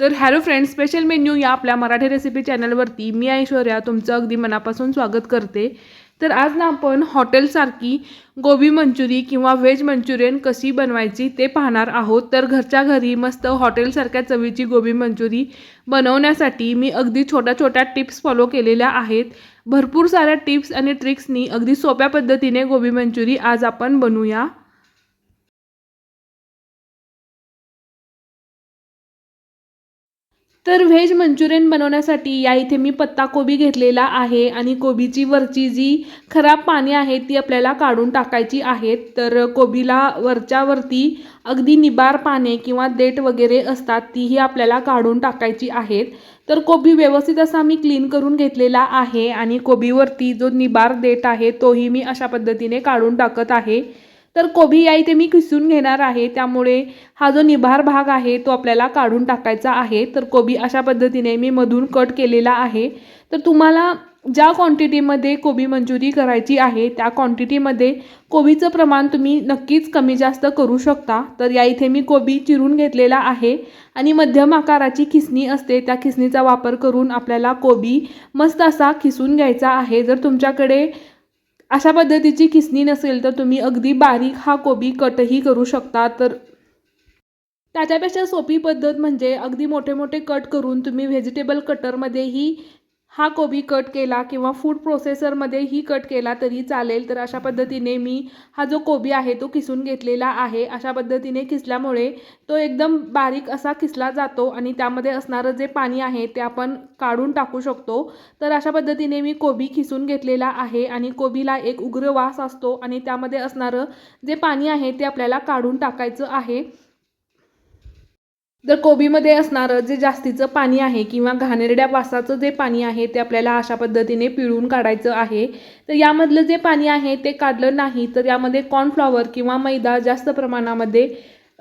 तर hello friends special menu या आपल्या मराठी रेसिपी चॅनलवरती मी ऐश्वर्या तुमचं अगदी मनापासून स्वागत करते. तर आज ना आपण हॉटेलसारखी गोबी मंचुरी किंवा व्हेज मंचुरियन कशी बनवायची ते पाहणार आहोत. तर घरच्या घरी मस्त हॉटेलसारख्या चवीची गोबी मंचुरी बनवण्यासाठी मी अगदी छोट्या छोट्या टिप्स फॉलो केलेल्या आहेत. भरपूर साऱ्या टिप्स आणि ट्रिक्सनी अगदी सोप्या पद्धतीने गोबी मंचुरी आज आपण बनवूया. तर व्हेज मंचुरियन बनवण्यासाठी या इथे मी पत्ता कोबी घेतलेला आहे आणि कोबीची वरची जी खराब पाणी आहे ती आपल्याला काढून टाकायची आहेत. तर कोबीला वरच्यावरती अगदी निबार पाने किंवा देठ वगैरे असतात तीही आपल्याला काढून टाकायची आहेत. तर कोबी व्यवस्थित असा मी क्लीन करून घेतलेला आहे आणि कोबीवरती जो निबार देठ आहे तोही मी अशा पद्धतीने काढून टाकत आहे. तर कोबी या इथे मी किसून घेणार आहे. त्यामुळे हा जो निभार भाग आहे तो आपल्याला काढून टाकायचा आहे. तर कोबी अशा पद्धतीने मी मधून कट केलेला आहे. तर तुम्हाला ज्या क्वांटिटीमध्ये कोबी मंचुरी करायची आहे त्या क्वांटिटीमध्ये कोबीचं प्रमाण तुम्ही नक्कीच कमी जास्त करू शकता. तर या इथे मी कोबी चिरून घेतलेला आहे आणि मध्यम आकाराची खिसणी असते त्या खिसणीचा वापर करून आपल्याला कोबी मस्त असा खिसून घ्यायचा आहे. जर तुमच्याकडे अशा पद्धतीची किसणी नसेल तर तुम्ही अगदी बारीक हा कोबी कटही करू शकता. तर त्याच्यापेक्षा सोपी पद्धत म्हणजे अगदी मोठे मोठे कट करून तुम्ही व्हेजिटेबल कटरमध्येही हा कोबी कट केला किंवा फूड प्रोसेसरमध्येही कट केला तरी चालेल. तर अशा पद्धतीने मी हा जो कोबी आहे तो किसून घेतलेला आहे. अशा पद्धतीने किसल्यामुळे तो एकदम बारीक असा किसला जातो आणि त्यामध्ये असणारं जे पाणी आहे ते आपण काढून टाकू शकतो. तर अशा पद्धतीने मी कोबी किसून घेतलेला आहे आणि कोबीला एक उग्र वास असतो आणि त्यामध्ये असणारं जे पाणी आहे ते आपल्याला काढून टाकायचं आहे. तर कोबीमध्ये असणारं जे जास्तीचं पाणी आहे किंवा घाणेरड्या वासाचं जे पाणी आहे ते आपल्याला अशा पद्धतीने पिळून काढायचं आहे तर यामधलं जे पाणी आहे ते काढलं नाही तर यामध्ये कॉर्नफ्लॉवर किंवा मैदा जास्त प्रमाणामध्ये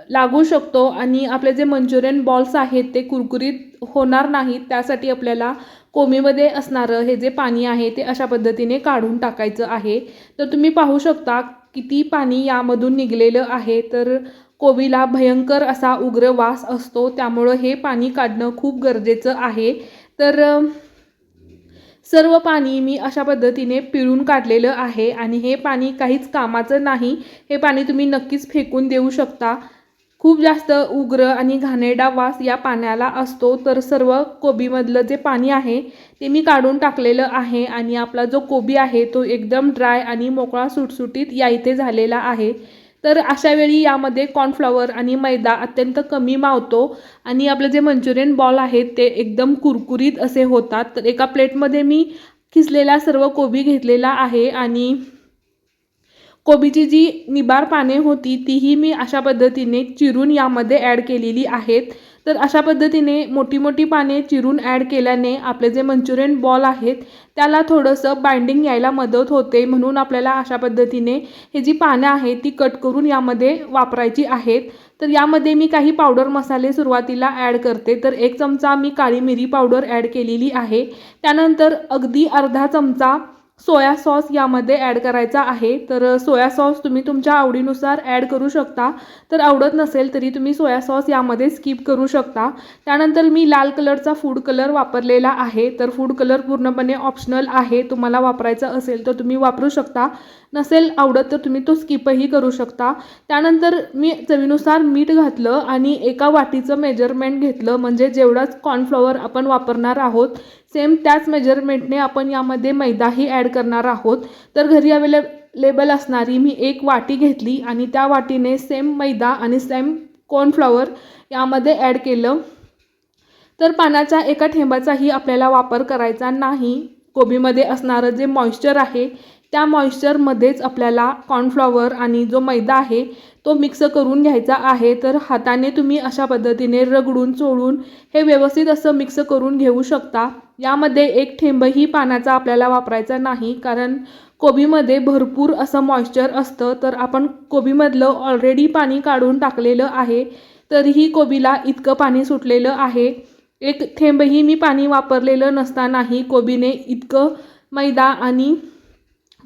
लागू शकतो आणि आपले जे मंचुरियन बॉल्स आहेत ते कुरकुरीत होणार नाहीत त्यासाठी आपल्याला कोबीमध्ये असणारं हे जे पाणी आहे ते अशा पद्धतीने काढून टाकायचं आहे. तर तुम्ही पाहू शकता किती पाणी यामधून निघलेलं आहे तर कोबीला भयंकर असा उग्र वास असतो त्यामुळं हे पाणी काढणं खूप गरजेचं आहे. तर सर्व पाणी मी अशा पद्धतीने पिळून काढलेलं आहे आणि हे पाणी काहीच कामाचं नाही. हे पाणी तुम्ही नक्कीच फेकून देऊ शकता. खूप जास्त उग्र आणि घाणेरडा वास या पाण्याला असतो. तर सर्व कोबीमधलं जे पाणी आहे ते मी काढून टाकलेलं आहे आणि आपला जो कोबी आहे तो एकदम ड्राय आणि मोकळा सुटसुटीत या इथे झालेला आहे. तर अशा वेळी यामध्ये कॉर्नफ्लॉवर आणि मैदा अत्यंत कमी मावतो. आणि आपलं जे मंचुरियन बॉल आहेत ते एकदम कुरकुरीत असे होतात. तर एका प्लेटमध्ये मी खिसलेला सर्व कोबी घेतलेला आहे आणि कोबीची जी निबार पाने होती तीही मी अशा पद्धतीने चिरून यामध्ये ॲड केलेली आहेत. तर अशा पद्धतीने मोठी मोठी पाने चिरून ॲड केल्याने आपले जे मंचुरियन बॉल आहेत त्याला थोडंसं बाइंडिंग यायला मदत होते म्हणून आपल्याला अशा पद्धतीने हे जी पानं आहेत ती कट करून यामध्ये वापरायची आहेत. तर यामध्ये मी काही पावडर मसाले सुरुवातीला ॲड करते. तर एक चमचा मी काळी मिरी पावडर ॲड केलेली आहे. त्यानंतर अगदी अर्धा चमचा सोया सॉस यामध्ये ॲड करायचा आहे. तर सोया सॉस तुम्ही तुमच्या आवडीनुसार ॲड करू शकता. तर आवडत नसेल तरी तुम्ही सोया सॉस यामध्ये स्किप करू शकता. त्यानंतर मी लाल कलरचा फूड कलर वापरलेला आहे. तर फूड कलर पूर्णपणे ऑप्शनल आहे. तुम्हाला वापरायचा असेल तर तुम्ही वापरू शकता. नसेल आवडत तर तुम्ही तो स्किपही करू शकता. त्यानंतर मी चवीनुसार मीठ घातलं आणि एका वाटीचं मेजरमेंट घेतलं. म्हणजे जेवढाच कॉर्नफ्लॉवर आपण वापरणार आहोत सेम त्याच मेजरमेंटने आपण यामध्ये मैदाही ॲड करणार आहोत. तर घरी अवेलेबल असणारी मी एक वाटी घेतली आणि त्या वाटीने सेम मैदा आणि सेम कॉर्नफ्लॉवर यामध्ये ॲड केलं. तर पाण्याच्या एका ठेंबाचाही आपल्याला वापर करायचा नाही. कोबीमध्ये असणारं जे मॉइश्चर आहे त्या मॉइश्चरमध्येच आपल्याला कॉर्नफ्लॉवर आणि जो मैदा आहे तो मिक्स करून घ्यायचा आहे तर हाताने तुम्ही अशा पद्धतीने रगडून चोळून हे व्यवस्थित असं मिक्स करून घेऊ शकता. यामध्ये एक थेंबही पाण्याचा आपल्याला वापरायचा नाही कारण कोबीमध्ये भरपूर असं मॉइश्चर असतं. तर आपण कोबीमधलं ऑलरेडी पाणी काढून टाकलेलं आहे तरीही कोबीला इतकं पाणी सुटलेलं आहे. एक थेंबही मी पाणी वापरलेलं नसतानाही कोबीने इतकं मैदा आणि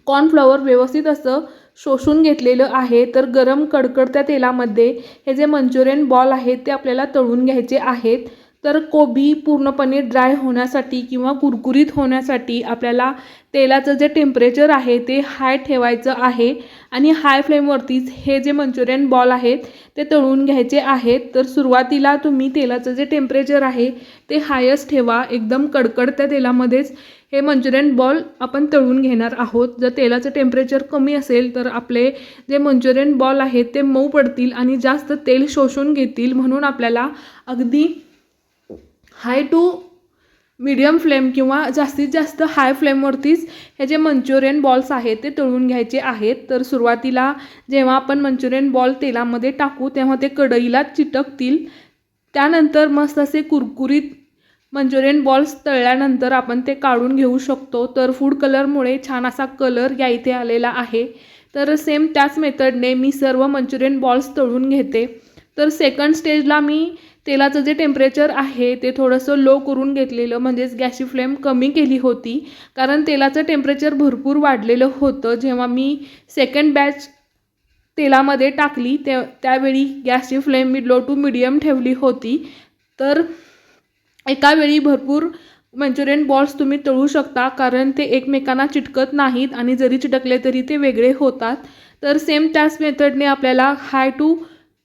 कॉर्नफ्लॉवर व्यवस्थित असं शोषून घेतलेलं आहे तर गरम कडकडत्या तेलामध्ये हे जे मंचुरियन बॉल आहेत ते आपल्याला तळून घ्यायचे आहेत. तर कोबी पूर्णपणे ड्राय होण्यासाठी किंवा कुरकुरीत होण्यासाठी आपल्याला तेलाचं जे टेम्परेचर आहे ते हाय ठेवायचं आहे. आणि हाय फ्लेमवरतीच हे जे मंचुरियन बॉल आहेत ते तळून घ्यायचे आहेत. तर सुरुवातीला तुम्ही तेलाचं जे टेम्परेचर आहे ते हायच ठेवा. एकदम कडकडत्या तेलामध्येच हे मंचुरियन बॉल आपण तळून घेणार आहोत. जर तेलाचं टेम्परेचर कमी असेल तर आपले जे मंचुरियन बॉल आहेत ते मऊ पडतील आणि जास्त तेल शोषून घेतील. म्हणून आपल्याला अगदी हाय टू मीडियम फ्लेम किंवा जास्तीत जास्त हाय फ्लेमवरतीच हे जे मंचुरियन बॉल्स आहेत ते तळून घ्यायचे आहेत. तर सुरुवातीला जेव्हा आपण मंचुरियन बॉल तेलामध्ये टाकू तेव्हा ते कढईला चिटकतील. त्यानंतर मस्त असे कुरकुरीत मंचुरियन बॉल्स तळल्यानंतर आपण ते काढून घेऊ शकतो. तर फूड कलरमुळे छान असा कलर या इथे आलेला आहे. तर सेम त्याच मेथडने मी सर्व मंचुरियन बॉल्स तळून घेते. तर सेकंड स्टेजला मी तेलाचं जे टेम्परेचर आहे ते थोडंसं लो करून घेतलेलं म्हणजेच गॅसची फ्लेम कमी केली होती. कारण तेलाचं टेम्परेचर भरपूर वाढलेलं होतं. जेव्हा मी सेकंड बॅच तेलामध्ये टाकली ते त्यावेळी गॅसची फ्लेम मी लो टू मिडियम ठेवली होती. तर एका वेळी भरपूर मंचुरियन बॉल्स तुम्ही तळू शकता कारण ते एकमेकांना चिटकत नाहीत आणि जरी चिटकले तरी ते वेगळे होतात. तर सेम त्याच मेथडने आपल्याला हाय टू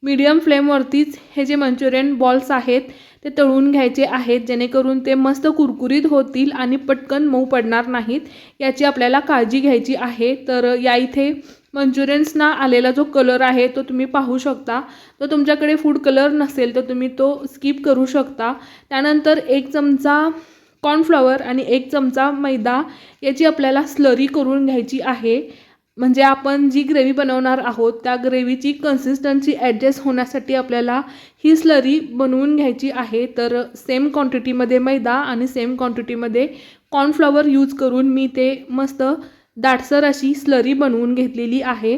मीडियम फ्लेमवरतीच हे जे मंचुरियन बॉल्स आहेत ते तळून घ्यायचे आहेत जेणेकरून ते मस्त कुरकुरीत होतील आणि पटकन मऊ पडणार नाहीत याची आपल्याला काळजी घ्यायची आहे. तर या इथे मंचुरियन्सना आलेला जो कलर आहे तो तुम्ही पाहू शकता. तर तुमच्याकडे फूड कलर नसेल तर तुम्ही तो स्किप करू शकता. त्यानंतर एक चमचा कॉर्नफ्लॉवर आणि एक चमचा मैदा याची आपल्याला स्लरी करून घ्यायची आहे. म्हणजे आपण जी ग्रेव्ही बनवणार आहोत त्या ग्रेव्हीची कन्सिस्टन्सी ॲडजस्ट होण्यासाठी आपल्याला ही स्लरी बनवून घ्यायची आहे. तर सेम क्वांटिटीमध्ये मैदा आणि सेम क्वांटिटीमध्ये कॉर्नफ्लॉवर यूज करून मी ते मस्त दाटसर अशी स्लरी बनवून घेतलेली आहे.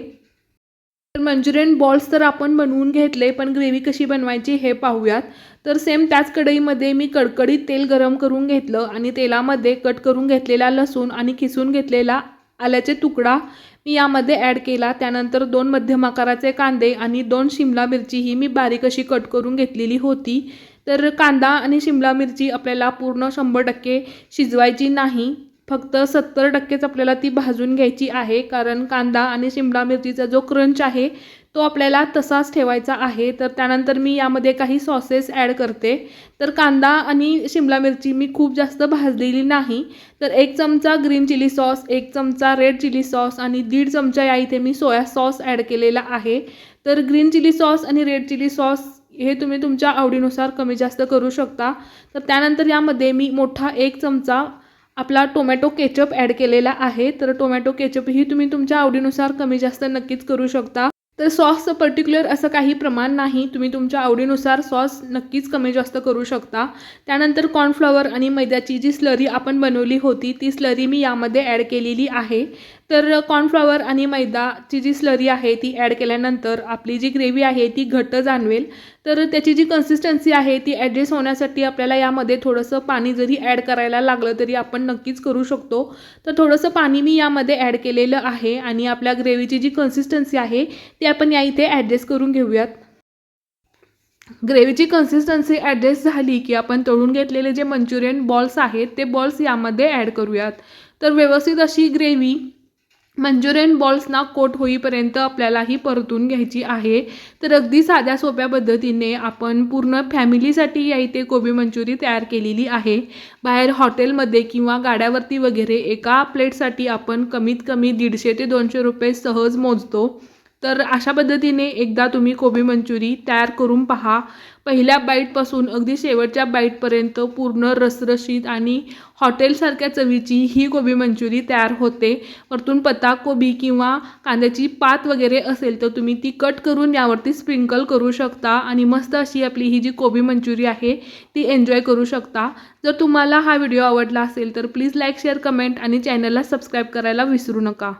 तर मंचुरियन बॉल्स तर आपण बनवून घेतले पण ग्रेव्ही कशी बनवायची हे पाहूयात. तर सेम त्याच कढईमध्ये मी कडकडीत तेल गरम करून घेतलं आणि तेलामध्ये कट करून घेतलेला लसूण आणि किसून घेतलेला आल्याचे तुकडा मी यामध्ये ॲड केला. त्यानंतर दोन मध्यम आकाराचे कांदे आणि दोन शिमला मिरची ही मी बारीक अशी कट करून घेतलेली होती. तर कांदा आणि शिमला मिरची आपल्याला पूर्ण शंभर टक्के शिजवायची नाही. फक्त सत्तर टक्केच आपल्याला ती भाजून घ्यायची आहे. कारण कांदा आणि शिमला मिरचीचा जो क्रंच आहे तो आपल्याला तसाच ठेवायचा आहे. तर त्यानंतर मी यामध्ये काही सॉसेस ॲड करते. तर कांदा आणि शिमला मिरची मी खूप जास्त भाजलेली नाही. तर एक चमचा ग्रीन चिली सॉस एक चमचा रेड चिली सॉस आणि दीड चमचा या इथे मी सोया सॉस ॲड केलेला आहे. तर ग्रीन चिली सॉस आणि रेड चिली सॉस हे तुम्ही तुमच्या आवडीनुसार कमी जास्त करू शकता. तर त्यानंतर यामध्ये मी मोठा एक चमचा आपला टोमॅटो केचप ॲड केलेला आहे. तर टोमॅटो केचपही तुम्ही तुमच्या आवडीनुसार कमी जास्त नक्कीच करू शकता. तर सॉसचं पर्टिक्युलर असं काही प्रमाण नाही. तुम्ही तुमच्या आवडीनुसार सॉस नक्कीच कमी जास्त करू शकता. त्यानंतर कॉर्नफ्लॉवर आणि मैद्याची जी स्लरी आपण बनवली होती ती स्लरी मी यामध्ये ॲड केलेली आहे. तर कॉर्नफ्लॉवर आणि मैदाची जी स्लरी आहे ती ॲड केल्यानंतर आपली जी ग्रेव्ही आहे ती घट्ट जाणवेल. तर त्याची जी कन्सिस्टन्सी आहे ती ॲडजस्ट होण्यासाठी आपल्याला यामध्ये थोडंसं पाणी जरी ॲड करायला लागलं तरी आपण नक्कीच करू शकतो. तर थोडंसं पाणी मी यामध्ये ॲड केलेलं आहे आणि आपल्या ग्रेव्हीची जी कन्सिस्टन्सी आहे ती आपण या इथे ॲडजस्ट करून घेऊयात. ग्रेव्हीची कन्सिस्टन्सी ॲडजस्ट झाली की आपण तळून घेतलेले जे मंचुरियन बॉल्स आहेत ते बॉल्स यामध्ये ॲड करूयात. तर व्यवस्थित अशी ग्रेव्ही मंचुरियन बॉल्सना कोट होईपर्यंत आपल्याला ही परतून घ्यायची आहे. तर अगदी साध्या सोप्या पद्धतीने आपण पूर्ण फॅमिलीसाठी या इथे कोबी मंचुरी तयार केलेली आहे. बाहेर हॉटेलमध्ये किंवा गाड्यावरती वगैरे एका प्लेटसाठी आपण कमीत कमी दीडशे ते दोनशे रुपये सहज मोजतो. तर अशा पद्धतीने एकदा तुम्ही कोबी मंचुरी तयार करून पहा. पहिल्या बाईटपासून अगदी शेवटच्या बाईटपर्यंत पूर्ण रसरशीत आणि हॉटेलसारख्या चवीची ही कोबी मंचुरी तयार होते. वरतून पत्ताकोबी किंवा कांद्याची पात वगैरे असेल तर तुम्ही ती कट करून यावरती स्प्रिंकल करू शकता आणि मस्त अशी आपली ही जी कोबी मंचुरी आहे ती एन्जॉय करू शकता. जर तुम्हाला हा व्हिडिओ आवडला असेल तर प्लीज लाईक शेअर कमेंट आणि चॅनलला सबस्क्राईब करायला विसरू नका.